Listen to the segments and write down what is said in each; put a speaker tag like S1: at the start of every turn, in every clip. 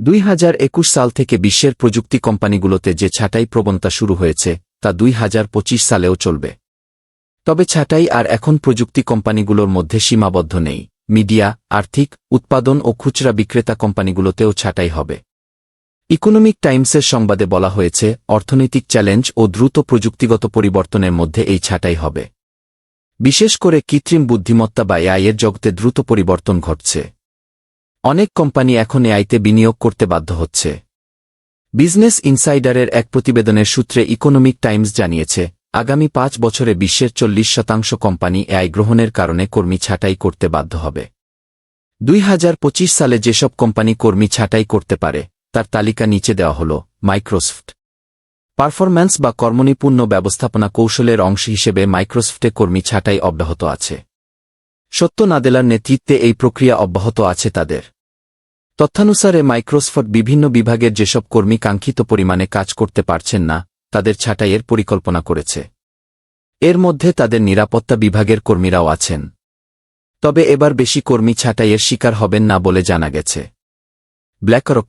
S1: দুই হাজার একুশ সাল থেকে বিশ্বের প্রযুক্তি কোম্পানিগুলোতে যে ছাঁটাই প্রবণতা শুরু হয়েছে, তা দুই হাজার পঁচিশ সালেও চলবে। তবে ছাঁটাই আর এখন প্রযুক্তি কোম্পানিগুলোর মধ্যে সীমাবদ্ধ নেই। মিডিয়া, আর্থিক, উৎপাদন ও খুচরা বিক্রেতা কোম্পানিগুলোতেও ছাঁটাই হবে। ইকোনমিক টাইমসের সংবাদে বলা হয়েছে, অর্থনৈতিক চ্যালেঞ্জ ও দ্রুত প্রযুক্তিগত পরিবর্তনের মধ্যে এই ছাঁটাই হবে। বিশেষ করে কৃত্রিম বুদ্ধিমত্তা বা এআই এর জগতে দ্রুত পরিবর্তন ঘটছে। অনেক কোম্পানি এখন এআইতে বিনিয়োগ করতে বাধ্য হচ্ছে। বিজনেস ইনসাইডারের এক প্রতিবেদনের সূত্রে ইকোনমিক টাইমস জানিয়েছে, আগামী পাঁচ বছরে বিশ্বের চল্লিশ শতাংশ কোম্পানি এআই গ্রহণের কারণে কর্মী ছাঁটাই করতে বাধ্য হবে। দুই হাজার পঁচিশ সালে যেসব কোম্পানি কর্মী ছাঁটাই করতে পারে, তার তালিকা নিচে দেওয়া হল মাইক্রোসফট। পারফরম্যান্স বা কর্মনিপুণ্য ব্যবস্থাপনা কৌশলের অংশ হিসেবে মাইক্রোসফটে কর্মী ছাঁটাই অব্যাহত আছে। সত্য নাদেলার নেতৃত্বে এই প্রক্রিয়া অব্যাহত আছে তাদের। তথ্যানুসারে মাইক্রোসফট বিভিন্ন বিভাগের যেসব কর্মী কাঙ্ক্ষিত পরিমাণে কাজ করতে পারছেন না, তাদের ছাঁটাইয়ের পরিকল্পনা করেছে। এর মধ্যে তাদের নিরাপত্তা বিভাগের কর্মীরাও আছেন। তবে এবার বেশি কর্মী ছাঁটাইয়ের শিকার হবেন না বলে জানা গেছে। ব্ল্যাকরক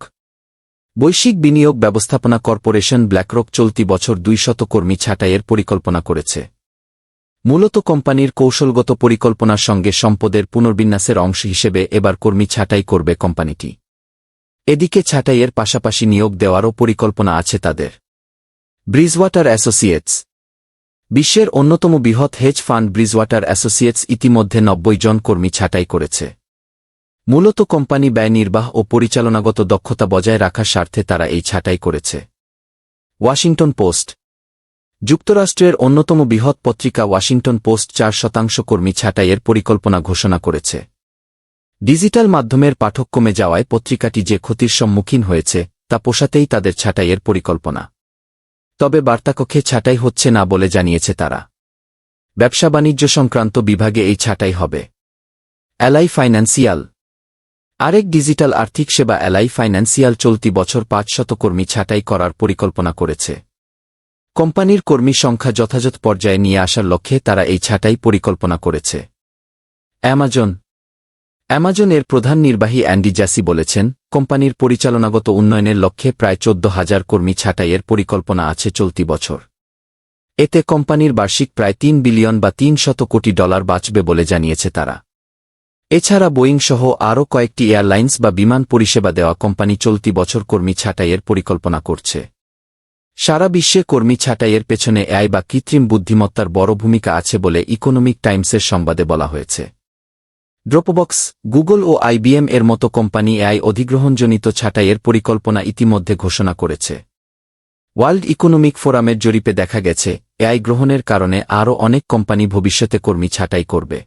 S1: বৈশ্বিক বিনিয়োগ ব্যবস্থাপনা কর্পোরেশন ব্ল্যাকরক চলতি বছর দুইশত কর্মী ছাঁটাইয়ের পরিকল্পনা করেছে। মূলত কোম্পানির কৌশলগত পরিকল্পনার সঙ্গে সম্পদের পুনর্বিন্যাসের অংশ হিসেবে এবার কর্মী ছাঁটাই করবে কোম্পানিটি। এদিকে ছাঁটাইয়ের পাশাপাশি নিয়োগ দেওয়ারও পরিকল্পনা আছে তাদের। Bridgewater Associates. বিশ্বের অন্যতম বৃহৎ হেজ ফান্ড ব্রিজওয়াটার অ্যাসোসিয়েটস ইতিমধ্যে নব্বই জন কর্মী ছাঁটাই করেছে। মূলত কোম্পানি ব্যয় নির্বাহ ও পরিচালনাগত দক্ষতা বজায় রাখার স্বার্থে তারা এই ছাঁটাই করেছে। Washington Post. যুক্তরাষ্ট্রের অন্যতম বৃহৎ পত্রিকা ওয়াশিংটন পোস্ট চার শতাংশ কর্মী ছাঁটাইয়ের পরিকল্পনা ঘোষণা করেছে। ডিজিটাল মাধ্যমের পাঠক কমে যাওয়ায় পত্রিকাটি যে ক্ষতির সম্মুখীন হয়েছে, তা পোষাতেই তাদের ছাঁটাইয়ের পরিকল্পনা। তবে বার্তাকক্ষে ছাঁটাই হচ্ছে না বলে জানিয়েছে তারা। ব্যবসা বাণিজ্য সংক্রান্ত বিভাগে এই ছাঁটাই হবে। LI financial. আরেক ডিজিটাল আর্থিক সেবা এলআই ফাইন্যান্সিয়াল চলতি বছর পাঁচশত কর্মী ছাঁটাই করার পরিকল্পনা করেছে। কোম্পানির কর্মী সংখ্যা যথাযথ পর্যায়ে নিয়ে আসার লক্ষ্যে তারা এই ছাঁটাই পরিকল্পনা করেছে। অ্যামাজন। অ্যামাজন এর প্রধান নির্বাহী অ্যান্ডি জ্যাসি বলেছেন, কোম্পানির পরিচালনাগত উন্নয়নের লক্ষ্যে প্রায় চোদ্দ হাজার কর্মী ছাঁটাইয়ের পরিকল্পনা আছে চলতি বছর। এতে কোম্পানির বার্ষিক প্রায় তিন বিলিয়ন বা তিন শত কোটি ডলার বাঁচবে বলে জানিয়েছে তারা। এছাড়া বোয়িং সহ আরও কয়েকটি এয়ারলাইন্স বা বিমান পরিষেবা দেওয়া কোম্পানি চলতি বছর কর্মী ছাঁটাইয়ের পরিকল্পনা করছে। সারা বিশ্বে কর্মী ছাঁটাইয়ের পেছনে এআই বা কৃত্রিম বুদ্ধিমত্তার বড় ভূমিকা আছে বলে ইকোনমিক টাইমসের সংবাদে বলা হয়েছে। ড্রপবক্স গুগল ও আইবিএম এর মতো কোম্পানি এআই অধিগ্রহণজনিত ছাঁটাইয়ের পরিকল্পনা ইতিমধ্যে ঘোষণা করেছে। ওয়ার্ল্ড ইকোনমিক ফোরামের জরিপে দেখা গেছে, এআই গ্রহণের কারণে আরও অনেক কোম্পানি ভবিষ্যতে কর্মী ছাঁটাই করবে।